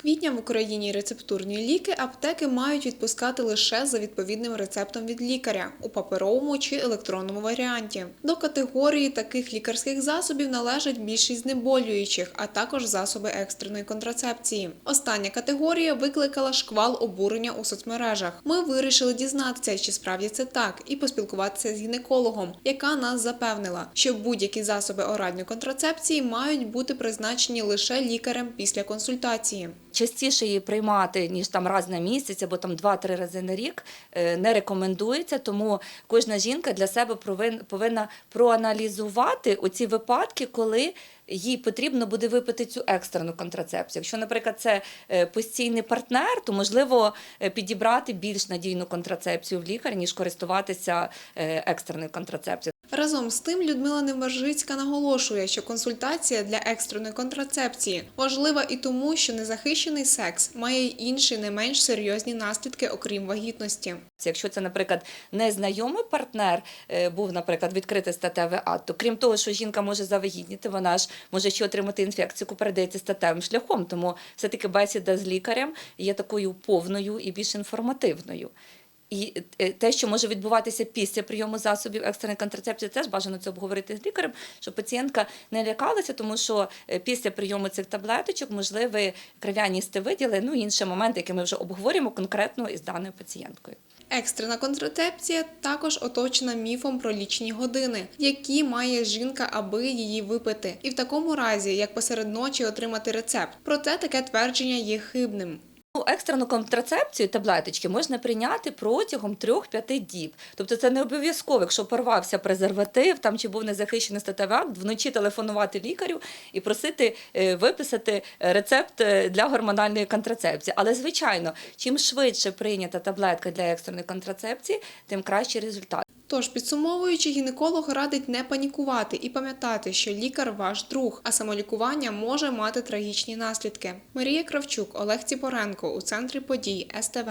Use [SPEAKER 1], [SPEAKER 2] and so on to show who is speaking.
[SPEAKER 1] квітня в Україні рецептурні ліки аптеки мають відпускати лише за відповідним рецептом від лікаря у паперовому чи електронному варіанті. До категорії таких лікарських засобів належать більшість знеболюючих, а також засоби екстреної контрацепції. Остання категорія викликала шквал обурення у соцмережах. Ми вирішили дізнатися, чи справді це так, і поспілкуватися з гінекологом, яка нас запевнила, що будь-які засоби оральної контрацепції мають бути призначені лише лікарем після консультації.
[SPEAKER 2] Частіше її приймати ніж там раз на місяць або там 2-3 рази на рік е, не рекомендується. Тому кожна жінка для себе повинна проаналізувати оці випадки, коли їй потрібно буде випити цю екстрену контрацепцію. Якщо, наприклад, це е, постійний партнер, то можливо е, підібрати більш надійну контрацепцію в лікаря, ніж користуватися екстреною контрацепцією.
[SPEAKER 1] Разом з тим Людмила Неважицька наголошує, що консультація для екстреної контрацепції важлива і тому, що незахищений секс має й інші не менш серйозні наслідки, окрім вагітності.
[SPEAKER 2] Якщо це, наприклад, незнайомий партнер е, був, наприклад, відкритий статевий акт, то крім того, що жінка може завагітніти, вона ж може ще отримати інфекцію, яку передається статевим шляхом. Тому все-таки бесіда з лікарем є такою повною і більш інформативною. І е, те, що може відбуватися після прийому засобів екстреної контрацепції, теж бажано це обговорити з лікарем, щоб пацієнтка не лякалася, тому що е, після прийому цих таблеточок можливі кров'яністи виділи, ну інші моменти, які ми вже обговорюємо конкретно із даною пацієнткою.
[SPEAKER 1] Екстрена контрацепція також оточена міфом про лічні години, які має жінка, аби її випити, і в такому разі, як посеред ночі отримати рецепт. Проте таке твердження є хибним.
[SPEAKER 2] Ну, Екстрену контрацепцію таблеточки можна прийняти протягом 3-5 діб. Тобто це не обов'язково, якщо порвався презерватив там чи був незахищений статевий акт, вночі телефонувати лікарю і просити е, виписати рецепт е, для гормональної контрацепції. Але звичайно, чим швидше прийнята таблетка для екстреної контрацепції, тим кращий результат.
[SPEAKER 1] Тож, підсумовуючи, гінеколог радить не панікувати і пам'ятати, що лікар ваш друг, а самолікування може мати трагічні наслідки. Марія Кравчук, Олег Ціпоренко у центрі подій СТВ.